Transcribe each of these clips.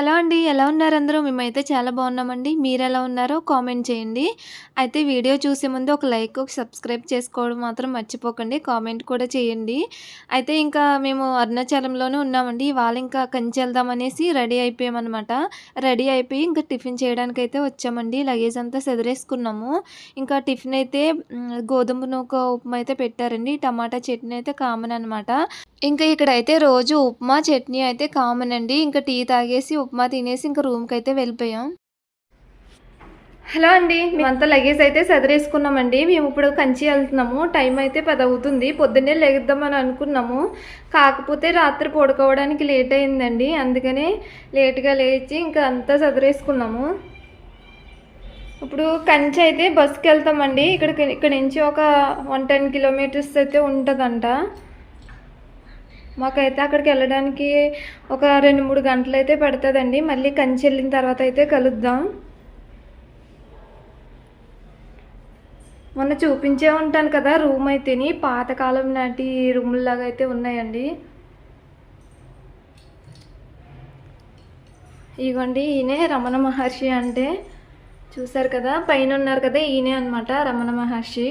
Hello అండి. ఎలా ఉన్నారు అందరూ? మేమైతే చాలా బాగున్నామండి. మీరు ఎలా ఉన్నారో కామెంట్ చేయండి. అయితే వీడియో చూసే ముందు ఒక లైక్, ఒక సబ్స్క్రైబ్ చేసుకోవడం మాత్రం మర్చిపోకండి. కామెంట్ కూడా చేయండి. అయితే ఇంకా మేము అరుణాచలంలోనే ఉన్నామండి. ఇవాళ ఇంకా కంచి వెళ్దామనేసి రెడీ అయిపోయామనమాట. రెడీ అయిపోయి ఇంకా టిఫిన్ చేయడానికైతే వచ్చామండి. లగేజ్ అంతా సెదిరేసుకున్నాము ఇంకా టిఫిన్ అయితే గోధుమ నూక ఉప్మా అయితే పెట్టారండి. టమాటా చట్నీ అయితే కామన్ అనమాట. ఇంకా ఇక్కడైతే రోజు ఉప్మా, చట్నీ అయితే కామన్ అండి. ఇంకా టీ తాగేసి, ఉప్మా తినేసి ఇంకా అయితే వెళ్ళిపోయాం. హలో అండి. మేమంతా లగేజ్ అయితే సదిరేసుకున్నామండి. మేము ఇప్పుడు కంచి వెళ్తున్నాము. టైం అయితే పది అవుతుంది. పొద్దున్నే లేద్దామని అనుకున్నాము. కాకపోతే రాత్రి పడుకోవడానికి లేట్ అయిందండి. అందుకనే లేట్‌గా లేచి ఇంకా అంతా సదిరేసుకున్నాము. ఇప్పుడు కంచి అయితే బస్‌కి వెళ్తామండి. ఇక్కడ ఇక్కడ నుంచి ఒక 110 కిలోమీటర్స్ అయితే ఉంటుందంట మాకైతే అక్కడికి వెళ్ళడానికి ఒక 2, 3 గంటలైతే పడుతుందండి మళ్ళీ కంచి వెళ్ళిన తర్వాత అయితే కలుద్దాం. మొన్న చూపించే ఉంటాను కదా రూమ్ అయితేని పాతకాలం నాటి రూముల్లాగా అయితే ఉన్నాయండి. ఇగోండి ఈయనే రమణ మహర్షి అంటే చూసారు కదా పైన ఉన్నారు కదా ఈయనే అనమాట రమణ మహర్షి.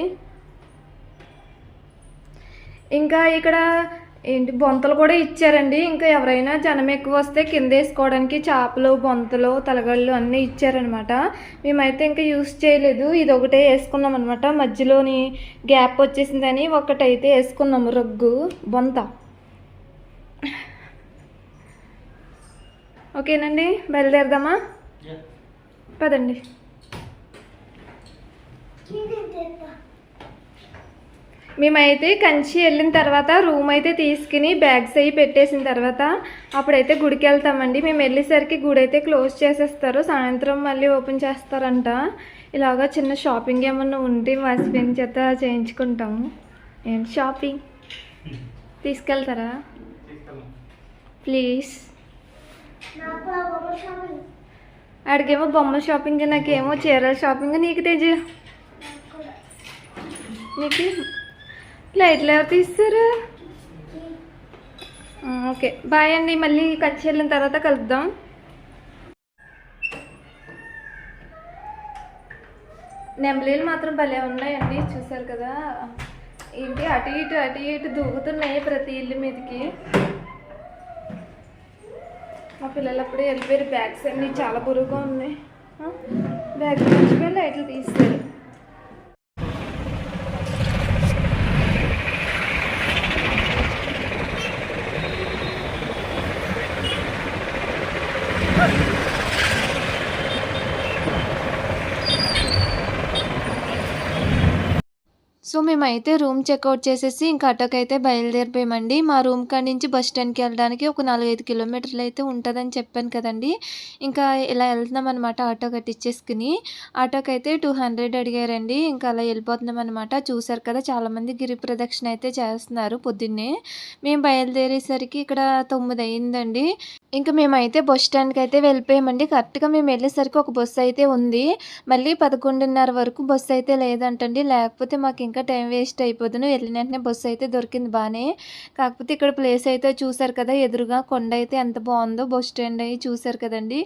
ఇంకా ఇక్కడ ఏంటి బొంతలు కూడా ఇచ్చారండి. ఇంకా ఎవరైనా జనం ఎక్కువ వస్తే కింద వేసుకోవడానికి చాపలు, బొంతలు, తలగళ్ళు అన్నీ ఇచ్చారనమాట. మేమైతే ఇంకా యూస్ చేయలేదు. ఇది ఒకటే వేసుకున్నాం అనమాట. మధ్యలోని గ్యాప్ వచ్చేసిందని ఒకటైతే వేసుకున్నాము రగ్గు, బొంత. ఓకేనండి. బయలుదేరదామా? పదండి. మేమైతే కంచి వెళ్ళిన తర్వాత రూమ్ అయితే తీసుకుని బ్యాగ్స్ అవి పెట్టేసిన తర్వాత అప్పుడైతే గుడికి వెళ్తామండి. మేము వెళ్ళేసరికి గుడి అయితే క్లోజ్ చేసేస్తారు. సాయంత్రం మళ్ళీ ఓపెన్ చేస్తారంట. ఇలాగా చిన్న షాపింగ్ ఏమన్నా ఉంటే మా హస్బెండ్ చేత చేయించుకుంటాము. ఏం షాపింగ్? తీసుకెళ్తారా? ప్లీజ్. ఆడికేమో బొమ్మ షాపింగ్ నాకేమో చీరల షాపింగ్ నీకు తేజు నీకు లైట్లు ఎవరు తీస్తారు ఓకే. బాయ్ అండి. మళ్ళీ కచ్చి వెళ్ళిన తర్వాత కలుద్దాం. నెంబలీలు మాత్రం భలే ఉన్నాయండి. చూసారు కదా? ఏంటి? అటు ఇటు అటు ఇటు దూకుతున్నాయి ప్రతి ఇల్లు మీదకి. మా పిల్లలు అప్పుడే వెళ్ళిపోయారు. బ్యాగ్స్ అన్నీ చాలా బరువుగా ఉన్నాయి. బ్యాగ్స్ బ్యాగ్ మర్చిపోయి లైట్లు తీస్తారు సో మేమైతే రూమ్ చెక్అవుట్ చేసేసి ఇంకా ఆటోకైతే బయలుదేరిపోయామండి. మా రూమ్ కాడ నుంచి బస్ స్టాండ్‌కి వెళ్ళడానికి ఒక 4, 5 కిలోమీటర్లు అయితే ఉంటుందని చెప్పాను కదండి ఇంకా ఇలా వెళ్తున్నాం అనమాట ఆటో కట్టించేసుకుని ఆటోకి అయితే టూ హండ్రెడ్ అడిగారండి. ఇంకా అలా వెళ్ళిపోతున్నాం అనమాట చూసారు కదా చాలామంది గిరి ప్రదక్షిణ అయితే చేస్తున్నారు పొద్దున్నే. మేము బయలుదేరేసరికి ఇక్కడ తొమ్మిది అయిందండి. ఇంకా మేమైతే బస్ స్టాండ్‌కి అయితే వెళ్ళిపోయామండి. కరెక్ట్‌గా మేము వెళ్ళేసరికి ఒక బస్సు అయితే ఉంది. మళ్ళీ 11:30 వరకు బస్సు అయితే లేదంటండి. లేకపోతే మాకు ఇంకా టైం వేస్ట్ అయిపోతుంది వెళ్ళిన వెంటనే బస్సు అయితే దొరికింది బానే. కాకపోతే ఇక్కడ ప్లేస్ అయితే చూసారు కదా ఎదురుగా కొండ అయితే ఎంత బాగుందో బస్ స్టాండ్ అయ్యి చూసారు కదండీ!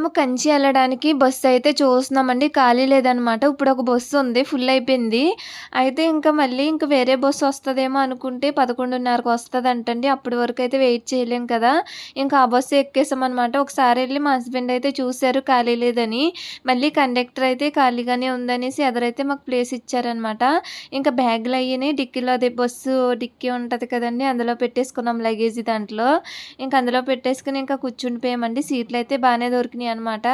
మేము కంచి వెళ్ళడానికి బస్సు అయితే చూస్తున్నామండి. ఖాళీ లేదనమాట. ఇప్పుడు ఒక బస్సు ఉంది. ఫుల్ అయిపోయింది. అయితే ఇంకా మళ్ళీ ఇంకా వేరే బస్సు వస్తుందేమో అనుకుంటే పదకొండున్నరకు వస్తుంది అంటండి అప్పటి వరకు అయితే వెయిట్ చేయలేం కదా! ఇంకా ఆ బస్సు ఎక్కేసామన్నమాట ఒకసారి వెళ్ళి మా హస్బెండ్ అయితే చూశారు ఖాళీ లేదని. మళ్ళీ కండక్టర్ అయితే ఖాళీగానే ఉందనేసి ఎదరైతే మాకు ప్లేస్ ఇచ్చారనమాట. ఇంకా బ్యాగులు అయ్యిని డిక్కీలో అదే బస్సు డిక్కీ ఉంటుంది కదండి అందులో పెట్టేసుకున్నాం లగేజ్ దాంట్లో. ఇంకా అందులో పెట్టేసుకొని ఇంకా కూర్చుండిపోయామండి. సీట్లు అయితే బాగానే దొరికినాయి అనమాట.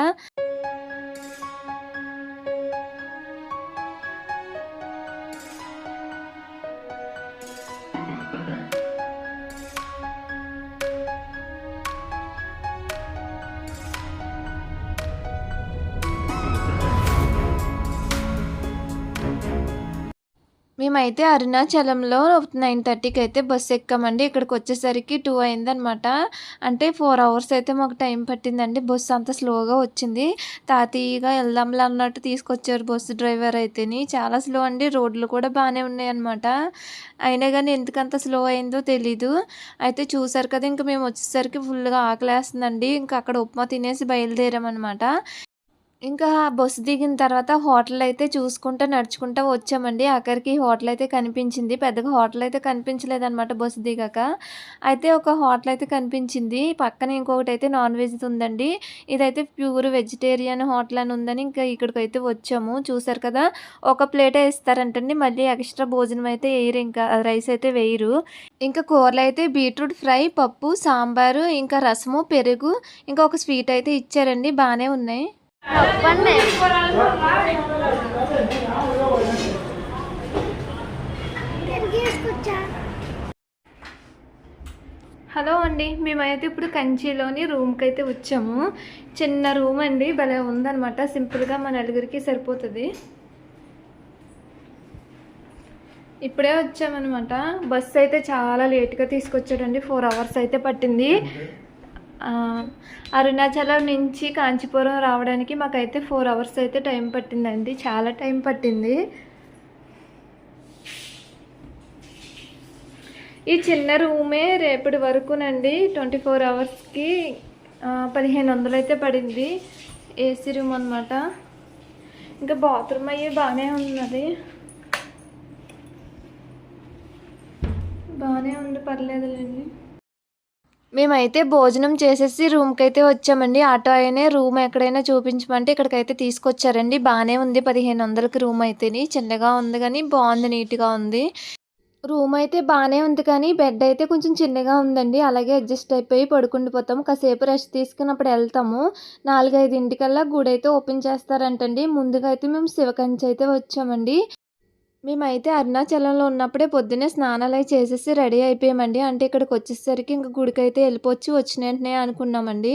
మేమైతే అరుణాచలంలో 9:30కి అయితే బస్సు ఎక్కామండి. ఇక్కడికి వచ్చేసరికి టూ అయిందనమాట. అంటే ఫోర్ అవర్స్ అయితే మాకు టైం పట్టిందండి. బస్సు అంత స్లోగా వచ్చింది. తాతీగా వెళ్దాంలే అన్నట్టు తీసుకొచ్చారు బస్సు డ్రైవర్ అయితేని. చాలా స్లో అండి. రోడ్లు కూడా బాగానే ఉన్నాయన్నమాట. అయినా కానీ ఎందుకంత స్లో అయిందో తెలీదు. అయితే చూసారు కదా! ఇంక మేము వచ్చేసరికి ఫుల్‌గా ఆకలేస్తుందండి. ఇంకా అక్కడ ఉప్మా తినేసి బయలుదేరామనమాట. ఇంకా బస్సు దిగిన తర్వాత హోటల్ అయితే చూసుకుంటూ నడుచుకుంటూ వచ్చామండి. అక్కడికి హోటల్ అయితే కనిపించింది. పెద్దగా హోటల్ అయితే కనిపించలేదన్నమాట బస్సు దిగాక. అయితే ఒక హోటల్ అయితే కనిపించింది. పక్కన ఇంకొకటి అయితే నాన్ వెజ్‌ది ఉందండి. ఇదైతే ప్యూర్ వెజిటేరియన్ హోటల్ అని ఉందని ఇంకా ఇక్కడికి అయితే వచ్చాము. చూసారు కదా! ఒక ప్లేటే ఇస్తారంటండి. మళ్ళీ ఎక్స్‌ట్రా భోజనం అయితే వేయరు ఇంకా. రైస్ అయితే వేయరు. ఇంకా కూరలు అయితే బీట్రూట్ ఫ్రై, పప్పు, సాంబారు, ఇంకా రసము, పెరుగు, ఇంకా ఒక స్వీట్ అయితే ఇచ్చారండి. బాగానే ఉన్నాయి. చెప్పండి హలో అండి మేమైతే ఇప్పుడు కంచిలోని రూమ్కి అయితే వచ్చాము. చిన్న రూమ్ అండి భలే ఉందనమాట సింపుల్గా మా నలుగురికి సరిపోతుంది. ఇప్పుడే వచ్చామన్నమాట. బస్సు అయితే చాలా లేట్గా తీసుకొచ్చాడండి. ఫోర్ అవర్స్ అయితే పట్టింది. అరుణాచలం నుంచి కాంచీపురం రావడానికి మాకైతే ఫోర్ అవర్స్ అయితే టైం పట్టిందండి. చాలా టైం పట్టింది. ఈ చిన్న రూమే రేపటి వరకునండి. ట్వంటీ ఫోర్ అవర్స్కి పదిహేను వందలు అయితే పడింది. ఏసీ రూమ్ అనమాట ఇంకా బాత్రూమ్ అయ్యి బాగానే ఉన్నది. బాగానే ఉంది పర్లేదులేండి. మేమైతే భోజనం చేసేసి రూమ్కి అయితే వచ్చామండి. ఆటో అయినా రూమ్ ఎక్కడైనా చూపించమంటే ఇక్కడికైతే తీసుకొచ్చారండి. బాగానే ఉంది పదిహేను వందలకి రూమ్ అయితేని. చిన్నగా ఉంది కానీ బాగుంది నీట్గా ఉంది. రూమ్ అయితే బాగానే ఉంది కానీ బెడ్ అయితే కొంచెం చిన్నగా ఉందండి. అలాగే అడ్జస్ట్ అయిపోయి పడుకుండిపోతాము కాసేపు రెస్ట్ తీసుకున్నప్పుడు వెళ్తాము. నాలుగైదింటికల్లా గుడి అయితే ఓపెన్ చేస్తారంటండి. ముందుగా అయితే మేము శివకంచి అయితే వచ్చామండి. మేమైతే అరుణాచలంలో ఉన్నప్పుడే పొద్దున్నే స్నానాలు అవి చేసేసి రెడీ అయిపోయామండి. అంటే ఇక్కడికి వచ్చేసరికి ఇంక గుడికి అయితే వెళ్ళిపోవచ్చు వచ్చిన వెంటనే అనుకున్నామండి.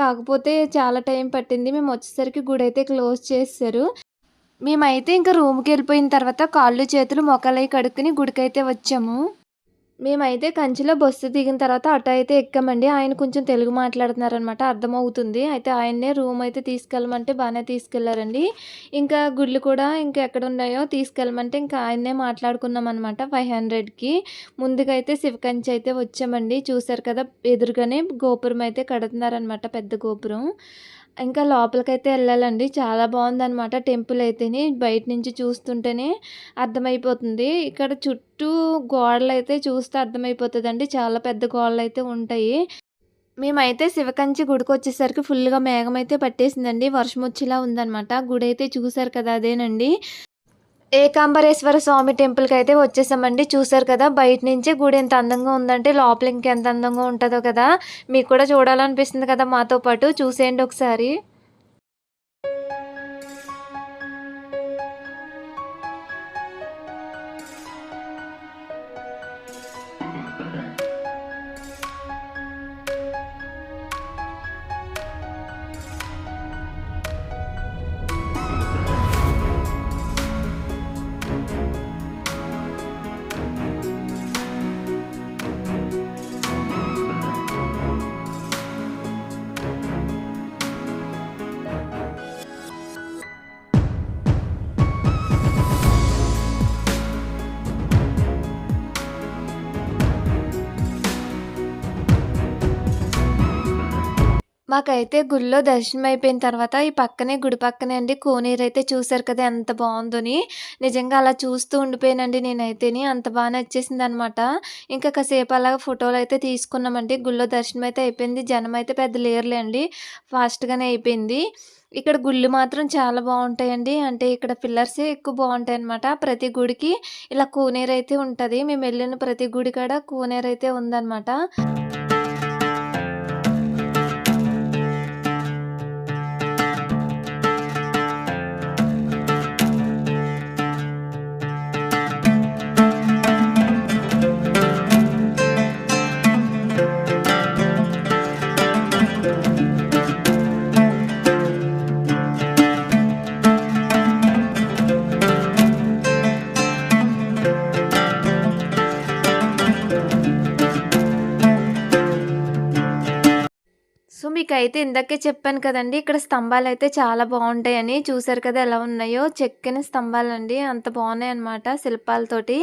కాకపోతే చాలా టైం పట్టింది. మేము వచ్చేసరికి గుడి అయితే క్లోజ్ చేశారు మేమైతే ఇంకా రూమ్కి వెళ్ళిపోయిన తర్వాత కాళ్ళు చేతులు మొక్కలై కడుక్కుని గుడికైతే వచ్చాము. మేమైతే కంచిలో బస్సు దిగిన తర్వాత అటు అయితే ఎక్కామండి. ఆయన కొంచెం తెలుగు మాట్లాడుతున్నారనమాట అర్థమవుతుంది. అయితే ఆయన్నే రూమ్ అయితే తీసుకెళ్ళమంటే బాగానే తీసుకెళ్ళారండి. ఇంకా గుళ్ళు కూడా ఇంకా ఎక్కడ ఉన్నాయో తీసుకెళ్ళమంటే ఇంకా ఆయన్నే మాట్లాడుకున్నాం అనమాట ఫైవ్ హండ్రెడ్కి. ముందుగా అయితే శివకంచి అయితే వచ్చామండి. చూసారు కదా ఎదురుగానే గోపురం అయితే కడుతున్నారనమాట పెద్ద గోపురం. ఇంకా లోపలికైతే వెళ్ళాలండి. చాలా బాగుందనమాట టెంపుల్ అయితేని. బయట నుంచి చూస్తుంటేనే అర్థమైపోతుంది. ఇక్కడ చుట్టూ గోడలు అయితే చూస్తే అర్థమైపోతుందండి. చాలా పెద్ద గోడలు అయితే ఉంటాయి. మేమైతే శివకంచి గుడికి వచ్చేసరికి ఫుల్గా మేఘం అయితే పట్టేసిందండి. వర్షం వచ్చేలా ఉందన్నమాట. గుడి అయితే చూసారు కదా అదేనండి. ఏకాంబరేశ్వర స్వామి టెంపుల్కి అయితే వచ్చేసామండి. చూసారు కదా బయట నుంచి గుడి ఎంత అందంగా ఉందంటే లోపల ఇంకెంత అందంగా ఉంటుందో కదా మీకు కూడా చూడాలనిపిస్తుంది కదా మాతో పాటు. చూసేయండి ఒకసారి. మాకైతే గుడిలో దర్శనం అయిపోయిన తర్వాత ఈ పక్కనే గుడి పక్కనే అండి కోనేరు అయితే చూశారు కదా ఎంత బాగుందని. నిజంగా అలా చూస్తూ ఉండిపోయానండి నేనైతేని. అంత బాగా నచ్చేసింది అనమాట ఇంకా కాసేపు అలాగ ఫోటోలు అయితే తీసుకున్నామండి. గుళ్ళో దర్శనం అయితే అయిపోయింది. జనం అయితే పెద్ద లేరులేండి ఫాస్ట్గానే అయిపోయింది. ఇక్కడ గుళ్ళు మాత్రం చాలా బాగుంటాయండి. అంటే ఇక్కడ పిల్లర్సే ఎక్కువ బాగుంటాయి అనమాట ప్రతి గుడికి ఇలా కోనేరు అయితే ఉంటుంది. మేము వెళ్ళిన ప్రతి గుడి కాడ కోనేరు అయితే ఉందన్నమాట. మీకైతే ఇందాకే చెప్పాను కదండి ఇక్కడ స్తంభాలు అయితే చాలా బాగుంటాయని చూసారు కదా ఎలా ఉన్నాయో! చెక్కిన స్తంభాలండి. అంత బాగున్నాయి అనమాట శిల్పాలతోటి.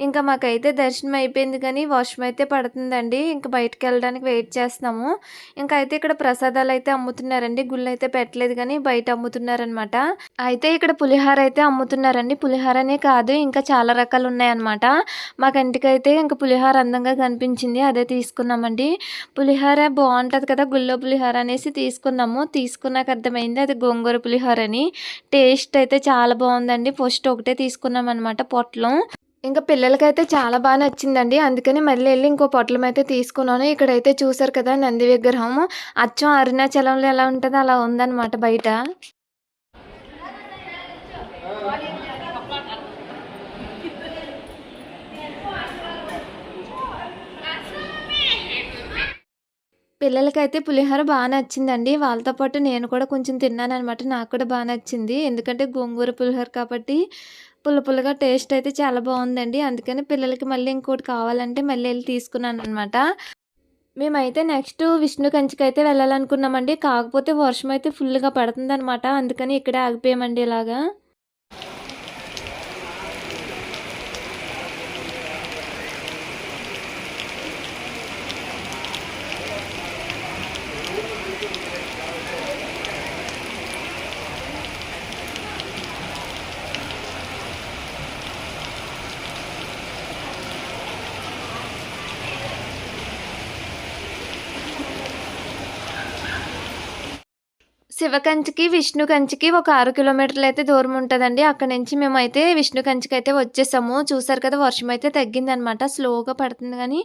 ఇంకా మాకైతే దర్శనం అయిపోయింది కానీ వర్షం అయితే పడుతుందండి. ఇంకా బయటకు వెళ్ళడానికి వెయిట్ చేస్తున్నాము. ఇంకా అయితే ఇక్కడ ప్రసాదాలు అయితే అమ్ముతున్నారండి. గుళ్ళయితే పెట్టలేదు కానీ బయట అమ్ముతున్నారనమాట. అయితే ఇక్కడ పులిహోర అయితే అమ్ముతున్నారండి. పులిహోరనే కాదు ఇంకా చాలా రకాలు ఉన్నాయన్నమాట. మా కంటికైతే ఇంకా పులిహోర అందంగా కనిపించింది. అదే తీసుకున్నామండి. పులిహోర బాగుంటుంది కదా! గుళ్ళో పులిహార అనేసి తీసుకున్నాము. తీసుకున్నాక అర్థమైంది అది గోంగూర పులిహోర అని. టేస్ట్ అయితే చాలా బాగుందండి ఫస్ట్ ఒకటే తీసుకున్నాం అనమాట పొట్లం. ఇంకా పిల్లలకైతే చాలా బాగా నచ్చిందండి. అందుకని మళ్ళీ వెళ్ళి ఇంకో పొట్లం అయితే తీసుకున్నాను. ఇక్కడైతే చూసారు కదా! నంది విగ్రహం అచ్చం అరుణాచలంలో ఎలా ఉంటుందో అలా ఉందన్నమాట బయట. పిల్లలకైతే పులిహోర బాగా నచ్చిందండి. వాళ్ళతో పాటు నేను కూడా కొంచెం తిన్నానమాట నాకు కూడా బాగా నచ్చింది. ఎందుకంటే గోంగూర పులిహోర కాబట్టి పుల్ల పుల్లగా టేస్ట్ అయితే చాలా బాగుందండి అందుకని పిల్లలకి మళ్ళీ ఇంకోటి కావాలంటే మళ్ళీ వెళ్ళి తీసుకున్నాను అనమాట మేమైతే నెక్స్ట్ విష్ణు అయితే వెళ్ళాలనుకున్నామండి. కాకపోతే వర్షం అయితే ఫుల్‌గా పడుతుందనమాట. అందుకని ఇక్కడే ఆగిపోయామండి ఇలాగా. శివకంచికి విష్ణు కంచికి ఒక ఆరు కిలోమీటర్లు అయితే దూరం ఉంటుందండి అక్కడ నుంచి మేమైతే విష్ణు అయితే వచ్చేసాము. చూసారు కదా! వర్షం అయితే తగ్గిందనమాట. స్లోగా పడుతుంది కానీ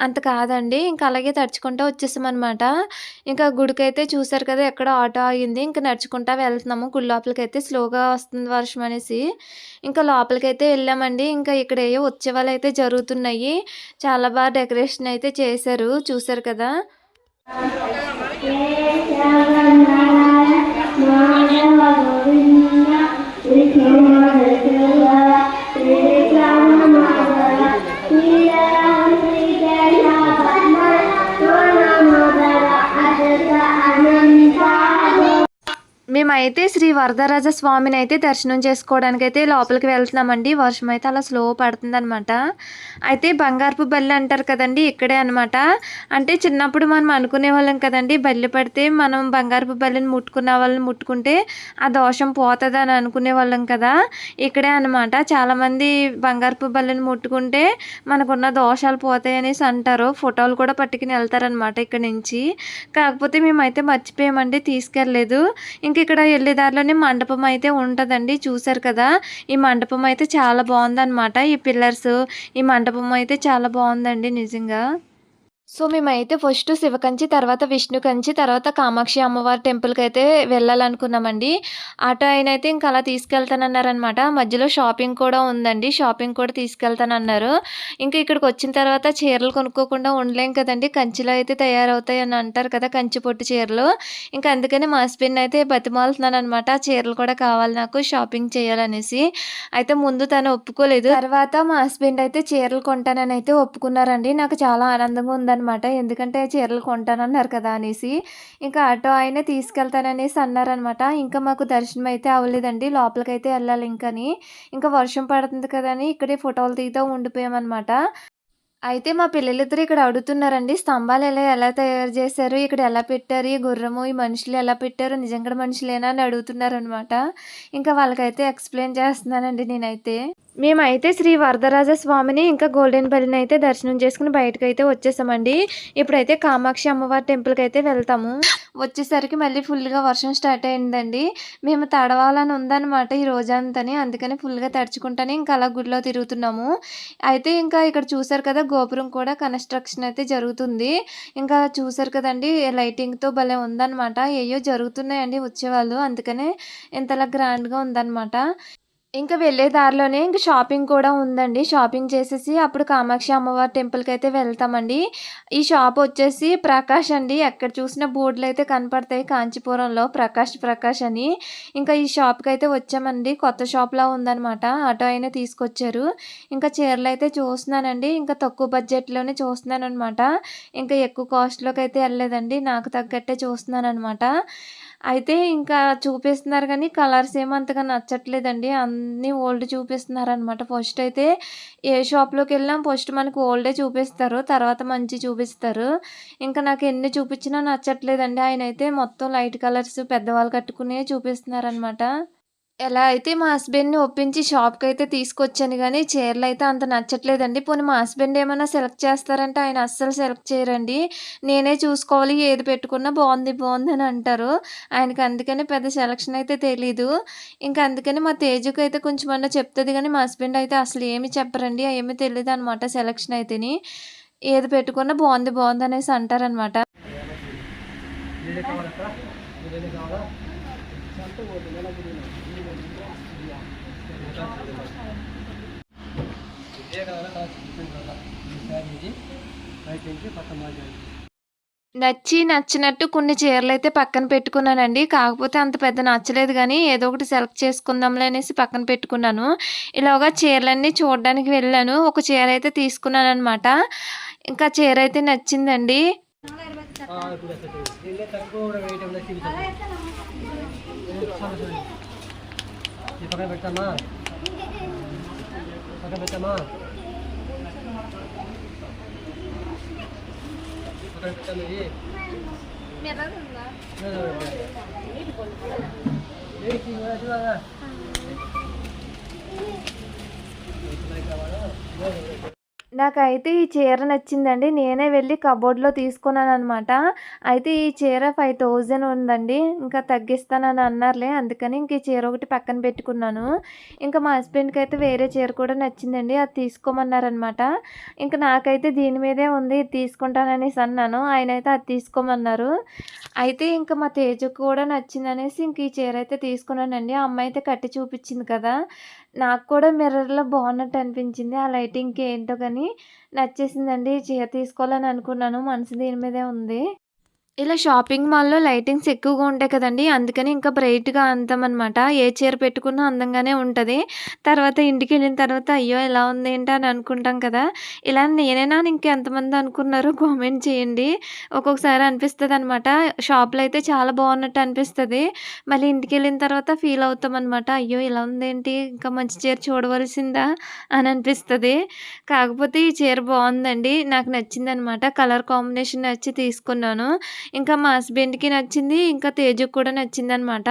అంత కాదండి. ఇంకా అలాగే తడుచుకుంటా వచ్చేసామన్నమాట ఇంకా గుడికైతే చూసారు కదా! ఎక్కడో ఆటో ఆగింది. ఇంక నడుచుకుంటా వెళ్తున్నాము గుడి లోపలికైతే స్లోగా వస్తుంది వర్షం అనేసి. ఇంకా లోపలికైతే వెళ్ళామండి. ఇంకా ఇక్కడ ఏవో ఉత్సవాలు అయితే జరుగుతున్నాయి. చాలా బాగా డెకరేషన్ అయితే చేశారు. చూసారు కదా! మాధవ గోవింద మేమైతే శ్రీ వరదరాజ స్వామిని అయితే దర్శనం చేసుకోవడానికి అయితే లోపలికి వెళ్తున్నామండి. వర్షం అయితే అలా స్లో పడుతుందనమాట. అయితే బంగారపు బల్లి అంటారు కదండి ఇక్కడే అనమాట. అంటే చిన్నప్పుడు మనం అనుకునేవాళ్ళం కదండి బల్లి పడితే మనం బంగారపు బల్లిని ముట్టుకున్న వాళ్ళని ముట్టుకుంటే ఆ దోషం పోతుంది అని అనుకునే అనుకునేవాళ్ళం కదా! ఇక్కడే అనమాట. చాలామంది బంగారపు బల్లిని ముట్టుకుంటే మనకున్న దోషాలు పోతాయనేసి అంటారు. ఫోటోలు కూడా పట్టుకుని వెళ్తారనమాట ఇక్కడ నుంచి. కాకపోతే మేమైతే మర్చిపోయామండి తీసుకెళ్ళలేదు. ఇంక ఇక్కడ ఎళ్ళే దారిలోనే మండపం అయితే ఉంటదండి. చూసారు కదా! ఈ మండపం అయితే చాలా బాగుందన్నమాట ఈ పిల్లర్స్ ఈ మండపం అయితే చాలా బాగుందండి నిజంగా. సో, మేమైతే ఫస్ట్ శివ కంచి, తర్వాత విష్ణు కంచి, తర్వాత కామాక్షి అమ్మవారి టెంపుల్కి అయితే వెళ్ళాలనుకున్నామండి. ఆటో ఆయన అయితే ఇంకా అలా తీసుకెళ్తానన్నారనమాట. మధ్యలో షాపింగ్ కూడా ఉందండి. షాపింగ్ కూడా తీసుకెళ్తానన్నారు. ఇంకా ఇక్కడికి వచ్చిన తర్వాత చీరలు కొనుక్కోకుండా ఉండలేం కదండి కంచిలో అయితే తయారవుతాయి అని అంటారు కదా! కంచి పొట్టు చీరలు. ఇంకా అందుకని మా హస్బెండ్ అయితే బతిమాలుతున్నాననమాట. ఆ చీరలు కూడా కావాలి నాకు షాపింగ్ చేయాలనేసి. అయితే ముందు తను ఒప్పుకోలేదు. తర్వాత మా హస్బెండ్ అయితే చీరలు కొంటానని అయితే ఒప్పుకున్నారండి. నాకు చాలా ఆనందంగా అనమాట ఎందుకంటే చీరలు కొంటానన్నారు కదా! అనేసి. ఇంకా ఆటో ఆయనే తీసుకెళ్తాననేసి అన్నారనమాట. ఇంకా మాకు దర్శనం అయితే అవ్వలేదండి. లోపలికైతే వెళ్ళాలి ఇంకని. ఇంకా వర్షం పడుతుంది కదా! అని ఇక్కడే ఫోటోలు దిగుతా ఉండిపోయామన్నమాట అయితే మా పిల్లలిద్దరు ఇక్కడ అడుగుతున్నారండి. స్తంభాలు ఎలా ఎలా తయారు చేశారు? ఇక్కడ ఎలా పెట్టారు? ఈ గుర్రము, ఈ మనుషులు ఎలా పెట్టారు? నిజంగా మనుషులేనా? అని అడుగుతున్నారనమాట. ఇంకా వాళ్ళకైతే ఎక్స్‌ప్లెయిన్ చేస్తున్నానండి నేనైతే. మేమైతే శ్రీ వరదరాజ స్వామిని ఇంకా గోల్డెన్ బల్లిని అయితే దర్శనం చేసుకుని బయటకు అయితే వచ్చేసామండి. ఇప్పుడైతే కామాక్షి అమ్మవారి టెంపుల్కి అయితే వెళ్తాము. వచ్చేసరికి మళ్ళీ ఫుల్‌గా వర్షం స్టార్ట్ అయిందండి. మేము తడవాలని ఉందనమాట ఈ రోజంతని అందుకని ఫుల్‌గా తడుచుకుంటానే ఇంకా అలా గుడిలో తిరుగుతున్నాము. అయితే ఇంకా ఇక్కడ చూసారు కదా! గోపురం కూడా కన్‌స్ట్రక్షన్ అయితే జరుగుతుంది. ఇంకా చూసారు కదండీ! లైటింగ్‌తో భలే ఉందనమాట. ఏయో జరుగుతున్నాయండి వచ్చేవాళ్ళు అందుకనే ఇంతలా గ్రాండ్‌గా ఉందన్నమాట ఇంకా వెళ్ళే దారిలోనే ఇంక షాపింగ్ కూడా ఉందండి. షాపింగ్ చేసేసి అప్పుడు కామాక్షి అమ్మవారి టెంపుల్కి అయితే వెళ్తామండి. ఈ షాప్ వచ్చేసి ప్రకాష్ అండి. ఎక్కడ చూసినా అయితే కనపడతాయి కాంచీపురంలో ప్రకాష్, ప్రకాష్ అని. ఇంకా ఈ షాప్కి అయితే వచ్చామండి. కొత్త షాప్‌లా ఉందనమాట. ఆటో అయినా తీసుకొచ్చారు. ఇంకా చీరలు అయితే చూస్తున్నానండి. ఇంకా తక్కువ బడ్జెట్‌లోనే చూస్తున్నాను అనమాట ఇంకా ఎక్కువ కాస్ట్లోకి అయితే వెళ్ళలేదండి నాకు తగ్గట్టే చూస్తున్నాను అనమాట అయితే ఇంకా చూపిస్తున్నారు కానీ కలర్స్ ఏమో అంతగా నచ్చట్లేదండి. అన్నీ ఓల్డ్ చూపిస్తున్నారనమాట. ఫస్ట్ అయితే ఏ షాప్‌లోకెళ్ళినా ఫస్ట్ మనకు ఓల్డే చూపిస్తారు. తర్వాత మంచి చూపిస్తారు. ఇంకా నాకు ఎన్ని చూపించినా నచ్చట్లేదండి. ఆయన అయితే మొత్తం లైట్ కలర్స్ పెద్దవాళ్ళు కట్టుకునే చూపిస్తున్నారనమాట. ఎలా అయితే మా హస్బెండ్‌ని ఒప్పించి షాప్కి అయితే తీసుకొచ్చాను కానీ చీరలు అయితే అంత నచ్చట్లేదండి. పోనీ మా హస్బెండ్ ఏమైనా సెలెక్ట్ చేస్తారంటే ఆయన అస్సలు సెలెక్ట్ చేయరండి. నేనే చూసుకోవాలి ఏది పెట్టుకున్నా బాగుంది బాగుంది అని అంటారు. ఆయనకి అందుకని పెద్ద సెలక్షన్ అయితే తెలీదు. ఇంకా అందుకని మా తేజుకి అయితే కొంచెం అన్నా చెప్తుంది కానీ మా హస్బెండ్ అయితే అసలు ఏమి చెప్పరండి. ఏమి అనమాట సెలక్షన్ అయితేని. ఏది పెట్టుకున్నా బాగుంది బాగుంది అనేసి అంటారనమాట. నచ్చి నచ్చినట్టు కొన్ని చీరలు అయితే పక్కన పెట్టుకున్నానండి. కాకపోతే అంత పెద్ద నచ్చలేదు కానీ ఏదో ఒకటి సెలెక్ట్ చేసుకుందాంలే అనేసి పక్కన పెట్టుకున్నాను. ఇలాగా చీరలన్నీ చూడడానికి వెళ్ళాను. ఒక చీర అయితే తీసుకున్నాను అనమాట ఇంకా చీర అయితే నచ్చిందండి. ఆ, ఇప్పుడు సెట్ అయ్యింది. దీనిలో తక్కువ కూడా వెయిట్ ఏమైనా చూపించండి. సరే, సరే. ఈ పక్కన పెట్టామా పక్కన పెట్టామా నాకైతే ఈ చీర నచ్చిందండి. నేనే వెళ్ళి కబోర్డ్‌లో తీసుకున్నాను అనమాట అయితే ఈ చీర 5000 ఉందండి. ఇంకా తగ్గిస్తానని అన్నారులే. అందుకని ఇంక ఈ చీర ఒకటి పక్కన పెట్టుకున్నాను. ఇంకా మా హస్బెండ్కి అయితే వేరే చీర కూడా నచ్చిందండి. అది తీసుకోమన్నారనమాట. ఇంక నాకైతే దీని మీదే ఉంది. ఇది తీసుకుంటాననేసి అన్నాను. ఆయన అయితే అది తీసుకోమన్నారు. అయితే ఇంకా మా తేజకు కూడా నచ్చిందనేసి ఇంక ఈ చీర అయితే తీసుకున్నానండి. ఆ అమ్మాయి అయితే కట్టి చూపించింది కదా! నాకు కూడా మిర్రర్‌లో బాగున్నట్టు అనిపించింది. ఆ లైటింగ్‌కి ఏంటో కానీ నచ్చేసిందండి. చీర తీసుకోవాలని అనుకున్నాను. మనసు దీని మీదే ఉంది. ఇలా షాపింగ్ మాల్‌లో లైటింగ్స్ ఎక్కువగా ఉంటాయి కదండి అందుకని ఇంకా బ్రైట్‌గా అనమాట ఏ చీర పెట్టుకున్నా అందంగానే ఉంటుంది తర్వాత ఇంటికి వెళ్ళిన తర్వాత అయ్యో! ఇలా ఏంటి అని అనుకుంటాం కదా! ఇలా నేనేనా ఇంకెంతమంది అనుకున్నారో కామెంట్ చేయండి. ఒక్కొక్కసారి అనిపిస్తుంది అనమాట షాప్‌లో అయితే చాలా బాగున్నట్టు అనిపిస్తుంది మళ్ళీ ఇంటికి వెళ్ళిన తర్వాత ఫీల్ అవుతామనమాట. అయ్యో! ఇలా ఉందేంటి ఇంకా మంచి చీర చూడవలసిందా అని అనిపిస్తుంది కాకపోతే ఈ చీర బాగుందండి నాకు నచ్చిందనమాట. కలర్ కాంబినేషన్ నచ్చి తీసుకున్నాను. ఇంకా మా హస్బెండ్‌కి నచ్చింది. ఇంకా తేజుకి కూడా నచ్చిందనమాట.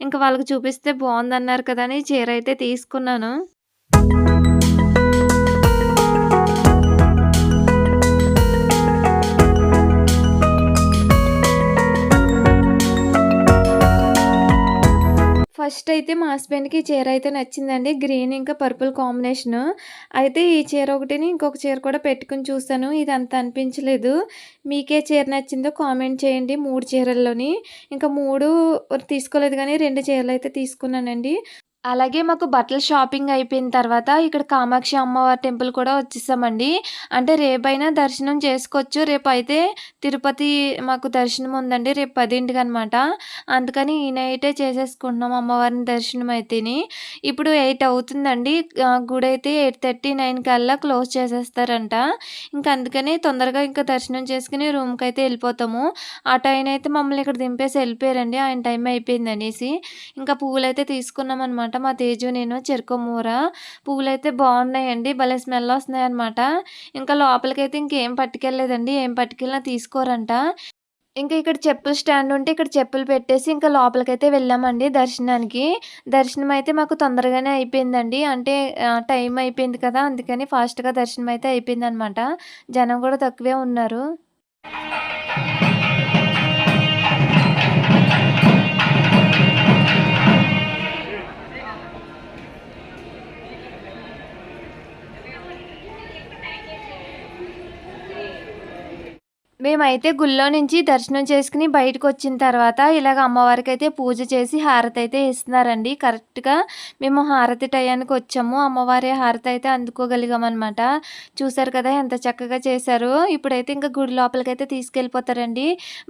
ఇంకా వాళ్ళకి చూపిస్తే బాగుందన్నారు కదా! అని చీర అయితే తీసుకున్నాను. ఫస్ట్ అయితే మా హస్బెండ్‌కి చీర అయితే నచ్చిందండి. గ్రీన్ ఇంకా పర్పుల్ కాంబినేషన్ అయితే ఈ చీర ఒకటిని ఇంకొక చీర కూడా పెట్టుకుని చూసాను. ఇది అంత అనిపించలేదు. మీకే చీర నచ్చిందో కామెంట్ చేయండి మూడు చీరల్లోని. ఇంకా మూడు తీసుకోలేదు కానీ రెండు చీరలు అయితే తీసుకున్నానండి. అలాగే మాకు బట్టల షాపింగ్ అయిపోయిన తర్వాత ఇక్కడ కామాక్షి అమ్మవారి టెంపుల్ కూడా వచ్చేసామండి. అంటే రేపైనా దర్శనం చేసుకోవచ్చు. రేపు అయితే తిరుపతి మాకు దర్శనం ఉందండి. రేపు 10:00కనమాట. అందుకని ఈ నైటే చేసేసుకుంటున్నాం అమ్మవారిని దర్శనం అయితేని. ఇప్పుడు ఎయిట్ అవుతుందండి. గుడి అయితే ఎయిట్ థర్టీ నైన్ కల్లా క్లోజ్ చేసేస్తారంట. ఇంకా అందుకని తొందరగా ఇంకా దర్శనం చేసుకుని రూమ్కి అయితే వెళ్ళిపోతాము ఆ ఆటో అయితే మమ్మల్ని ఇక్కడ దింపేసి వెళ్ళిపోయారండి ఆయన టైం అయిపోయిందనేసి. ఇంకా పూలైతే తీసుకున్నాం అనమాట మా తేజు నేను చెరుకుమూర. పువ్వులైతే బాగున్నాయండి. భలే స్మెల్ వస్తున్నాయి అనమాట ఇంకా లోపలికైతే ఇంకేం పట్టుకెళ్ళలేదండి. ఏం పట్టుకెళ్ళినా తీసుకోరంట. ఇంకా ఇక్కడ చెప్పుల స్టాండ్ ఉంటే ఇక్కడ చెప్పులు పెట్టేసి ఇంకా లోపలికైతే వెళ్ళామండి దర్శనానికి. దర్శనం అయితే మాకు తొందరగానే అయిపోయిందండి. అంటే టైం అయిపోయింది కదా! అందుకని ఫాస్ట్‌గా దర్శనం అయితే అయిపోయిందనమాట. జనం కూడా తక్కువే ఉన్నారు. మేమైతే గుళ్ళో నుంచి దర్శనం చేసుకుని బయటకు వచ్చిన తర్వాత ఇలాగ అమ్మవారికి అయితే పూజ చేసి హారతి అయితే ఇస్తున్నారండి. కరెక్ట్గా మేము హారతి టయానికి వచ్చాము. అమ్మవారి హారతి అయితే అందుకోగలిగామన్నమాట. చూసారు కదా ఎంత చక్కగా చేశారు. ఇప్పుడైతే ఇంకా గుడి లోపలికి అయితే తీసుకెళ్ళిపోతారండి.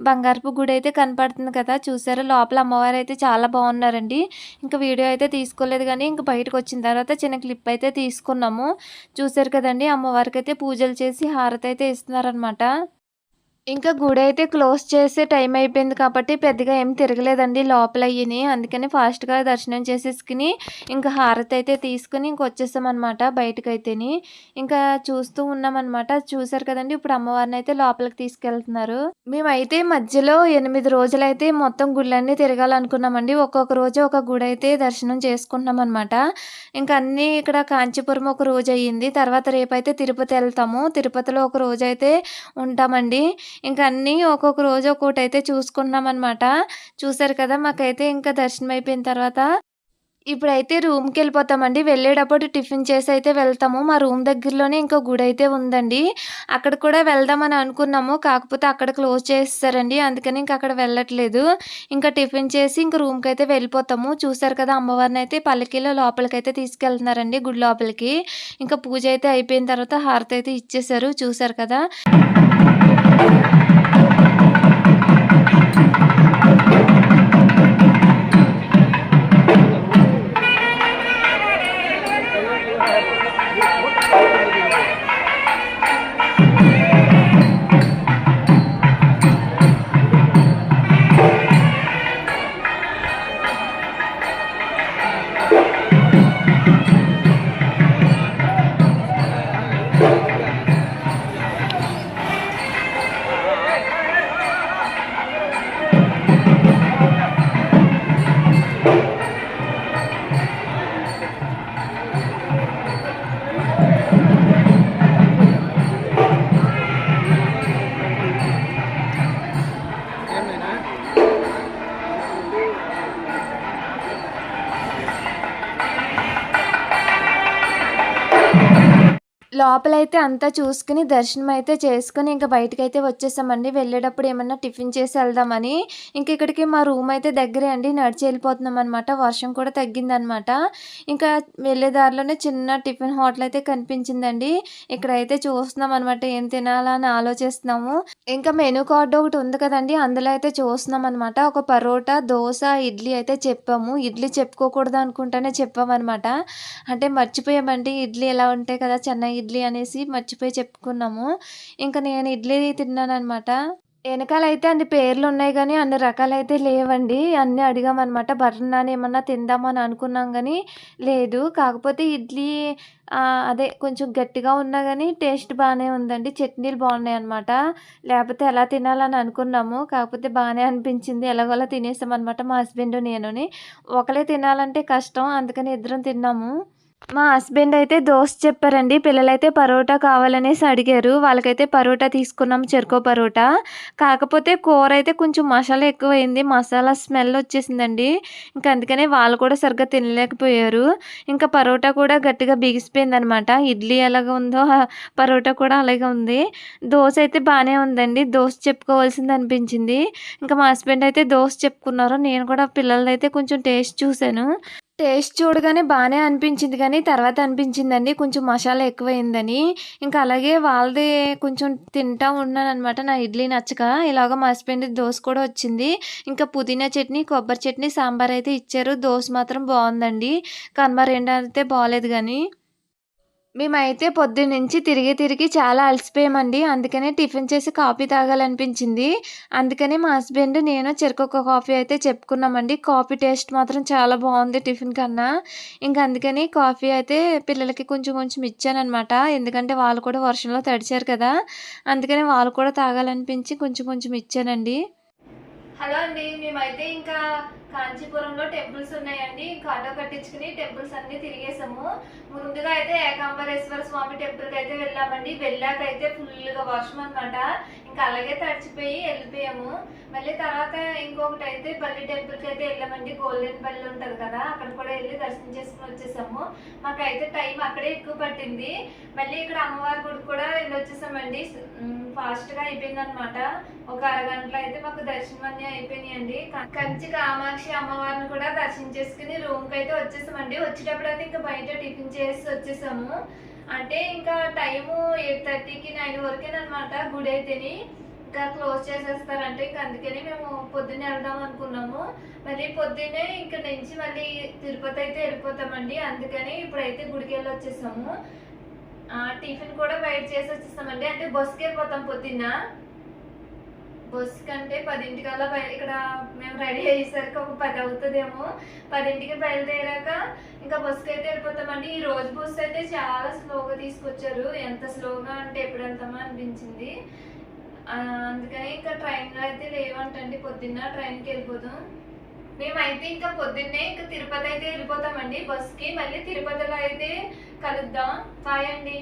బంగారపు గుడి అయితే కనపడుతుంది కదా. చూసారు లోపల అమ్మవారు అయితే చాలా బాగున్నారండి. ఇంకా వీడియో అయితే తీసుకోలేదు కానీ ఇంకా బయటకు వచ్చిన తర్వాత చిన్న క్లిప్ అయితే తీసుకున్నాము. చూసారు కదండి అమ్మవారికి అయితే పూజలు చేసి హారతి అయితే ఇస్తున్నారనమాట ఇంకా గుడి అయితే క్లోజ్ చేసే టైం అయిపోయింది కాబట్టి పెద్దగా ఏం తిరగలేదండి లోపల అయ్యిని. అందుకని ఫాస్ట్గా దర్శనం చేసేసుకుని ఇంకా హారతి అయితే తీసుకుని ఇంక వచ్చేసామన్నమాట బయటకైతేని. ఇంకా చూస్తూ ఉన్నామన్నమాట. చూసారు కదండి ఇప్పుడు అమ్మవారిని అయితే లోపలికి తీసుకెళ్తున్నారు. మేమైతే మధ్యలో ఎనిమిది రోజులైతే మొత్తం గుళ్ళన్నీ తిరగాలనుకున్నామండి. ఒక్కొక్క రోజు ఒక గుడి అయితే దర్శనం చేసుకుంటున్నాం అనమాట ఇంకా అన్నీ ఇక్కడ కాంచీపురం ఒక రోజు అయ్యింది. తర్వాత రేపైతే తిరుపతి వెళ్తాము. తిరుపతిలో ఒక రోజు అయితే ఉంటామండి. ఇంకా అన్నీ ఒక్కొక్క రోజు ఒక్కొక్కటి అయితే చూసుకున్నాం అనమాట చూసారు కదా మాకైతే ఇంకా దర్శనం అయిపోయిన తర్వాత. ఇప్పుడైతే రూమ్కి వెళ్ళిపోతామండి వెళ్ళేటప్పుడు టిఫిన్ చేసి అయితే వెళ్తాము. మా రూమ్ దగ్గరలోనే ఇంకో గుడి అయితే ఉందండి. అక్కడ కూడా వెళ్దామని అనుకున్నాము. కాకపోతే అక్కడ క్లోజ్ చేస్తారండి అందుకని ఇంక అక్కడ వెళ్ళట్లేదు. ఇంకా టిఫిన్ చేసి ఇంక రూమ్కి అయితే వెళ్ళిపోతాము. చూసారు కదా అమ్మవారిని అయితే పల్లకిలో లోపలికి అయితే తీసుకెళ్తున్నారండి గుడి లోపలికి. ఇంకా పూజ అయితే అయిపోయిన తర్వాత హారతి అయితే ఇచ్చేసారు. చూసారు కదా. Thank you. లోపలైతే అంతా చూసుకుని దర్శనం అయితే చేసుకుని ఇంకా బయటకైతే వచ్చేసామండి. వెళ్ళేటప్పుడు ఏమన్నా టిఫిన్ చేసి వెళ్దామని. ఇంక ఇక్కడికి మా రూమ్ అయితే దగ్గరే అండి. నడిచి వెళ్ళిపోతున్నాం అనమాట వర్షం కూడా తగ్గిందనమాట ఇంకా వెళ్ళే దారిలోనే చిన్న టిఫిన్ హోటల్ అయితే కనిపించిందండి. ఇక్కడైతే చూస్తున్నాం అనమాట ఏం తినాలని ఆలోచిస్తున్నాము. ఇంకా మెనూ కార్డు ఒకటి ఉంది కదండి. అందులో అయితే చూస్తున్నాం అనమాట ఒక పరోటా దోశ ఇడ్లీ అయితే చెప్పాము. ఇడ్లీ చెప్పుకోకూడదు అనుకుంటానే చెప్పామన్నమాట. అంటే మర్చిపోయామండి. ఇడ్లీ ఎలా ఉంటాయి కదా చెన్నై ఇడ్లీ అనేసి మర్చిపోయి చెప్పుకున్నాము. ఇంకా నేను ఇడ్లీ తిన్నాను అనమాట వెనకాల అయితే అన్ని పేర్లు ఉన్నాయి కానీ అన్ని రకాలైతే లేవండి. అన్నీ అడిగామన్నమాట. బటర్ నాన్ ఏమన్నా తిందామని అనుకున్నాం కానీ లేదు. కాకపోతే ఇడ్లీ అదే కొంచెం గట్టిగా ఉన్నా కానీ టేస్ట్ బాగానే ఉందండి. చట్నీలు బాగున్నాయి అనమాట లేకపోతే ఎలా తినాలని అనుకున్నాము. కాకపోతే బాగానే అనిపించింది. ఎలాగోలా తినేసాం అనమాట మా హస్బెండ్ నేనుని. ఒకలే తినాలంటే కష్టం. అందుకని ఇద్దరం తిన్నాము. మా హస్బెండ్ అయితే దోశ చెప్పారండి. పిల్లలైతే పరోటా కావాలనేసి అడిగారు. వాళ్ళకైతే పరోటా తీసుకున్నాం చెరుకో పరోటా. కాకపోతే కూర అయితే కొంచెం మసాలా ఎక్కువైంది. మసాలా స్మెల్ వచ్చేసిందండి. ఇంకా అందుకనే వాళ్ళు కూడా సరిగ్గా తినలేకపోయారు. ఇంకా పరోటా కూడా గట్టిగా బిగిసిపోయింది అనమాట ఇడ్లీ ఎలాగ ఉందో పరోటా కూడా అలాగే ఉంది. దోశ అయితే బాగానే ఉందండి. దోశ చెప్పుకోవాల్సింది అనిపించింది. ఇంకా మా హస్బెండ్ అయితే దోశ చెప్పుకున్నారు. నేను కూడా పిల్లలైతే కొంచెం టేస్ట్ చూశాను. టేస్ట్ చూడగానే బాగానే అనిపించింది కానీ తర్వాత అనిపించిందండి. కొంచెం మసాలా ఎక్కువైందని. ఇంకా అలాగే వాళ్ళది కొంచెం తింటా ఉన్నాను అనమాట నా ఇడ్లీ నచ్చక ఇలాగ మసిపోయింది దోశ కూడా వచ్చింది. ఇంకా పుదీనా చట్నీ కొబ్బరి చట్నీ సాంబార్ అయితే ఇచ్చారు. దోశ మాత్రం బాగుందండి. కనుమ రెండు ఏంటంటే బాగాలేదు కానీ. మేమైతే పొద్దున్నుంచి తిరిగి తిరిగి చాలా అలసిపోయామండి. అందుకనే టిఫిన్ చేసి కాఫీ తాగాలనిపించింది. అందుకని మా హస్బెండ్ నేను చెరుకొక కాఫీ అయితే చెప్పుకున్నామండి. కాఫీ టేస్ట్ మాత్రం చాలా బాగుంది టిఫిన్ కన్నా. ఇంకా అందుకని కాఫీ అయితే పిల్లలకి కొంచెం కొంచెం ఇచ్చానమాట ఎందుకంటే వాళ్ళు కూడా వర్షంలో తడిచారు కదా. అందుకని వాళ్ళు కూడా తాగాలనిపించి కొంచెం కొంచెం ఇచ్చానండి. హలో అండి మేమైతే ఇంకా కాంచీపురంలో టెంపుల్స్ ఉన్నాయండి. కాటో కట్టించుకుని టెంపుల్స్ అన్ని తిరిగేసాము ముందుగా అయితే ఏకాంబరేశ్వర స్వామి టెంపుల్కి అయితే వెళ్ళామండి. వెళ్ళాక అయితే ఫుల్గా వర్షం అనమాట ఇంకా అలాగే తడిచిపోయి వెళ్ళిపోయాము. మళ్ళీ తర్వాత ఇంకొకటి అయితే పల్లి టెంపుల్కి అయితే వెళ్ళామండి. గోల్డెన్ పల్లి ఉంటుంది కదా అక్కడ కూడా వెళ్ళి దర్శనం చేసుకుని వచ్చేసాము. మాకైతే టైం అక్కడే ఎక్కువ పట్టింది. మళ్ళీ ఇక్కడ అమ్మవారి గుడికి కూడా వెళ్ళి వచ్చేసామండి ఫాస్ట్గా అయిపోయింది అనమాట ఒక అరగంటలో అయితే మాకు దర్శనం అన్ని అయిపోయినాయండి. కంచి కామాక్షి అమ్మవారిని కూడా దర్శించేసుకుని రూమ్కి అయితే వచ్చేసామండి. వచ్చేటప్పుడు అయితే ఇంకా బయట టిఫిన్ చేసి వచ్చేసాము. అంటే ఇంకా టైము ఎయిట్ థర్టీకి నైన్ వరకేనమాట గుడి అయితేని ఇంకా క్లోజ్ చేసేస్తారంటే ఇంకా అందుకని మేము పొద్దున్నే వెళ్దాం అనుకున్నాము. మళ్ళీ పొద్దున్నే ఇక్కడ నుంచి మళ్ళీ తిరుపతి అయితే వెళ్ళిపోతామండి. అందుకని ఇప్పుడైతే గుడికి వెళ్ళి వచ్చేసాము టిఫిన్ కూడా బయట చేసి వచ్చేసామండి అంటే బస్సుకి వెళ్ళిపోతాం పొద్దున్న. బస్ కంటే పదింటికల్లా బయలు ఇక్కడ మేము రెడీ అయ్యేసరికి ఒక పది అవుతుందేమో పదింటికి బయలుదేరాక ఇంకా బస్కి అయితే వెళ్ళిపోతామండి. ఈ రోజు బస్ అయితే చాలా స్లోగా తీసుకొచ్చారు. ఎంత స్లోగా అంటే ఎప్పుడు వెళ్తామా అనిపించింది అందుకని ఇంకా ట్రైన్లో అయితే లేవంటండి. పొద్దున్న ట్రైన్కి వెళ్ళిపోతాం మేమైతే ఇంకా పొద్దున్నే ఇంకా తిరుపతి అయితే వెళ్ళిపోతామండి. బస్కి మళ్ళీ తిరుపతిలో అయితే కలుద్దాం. బాయ్ అండి.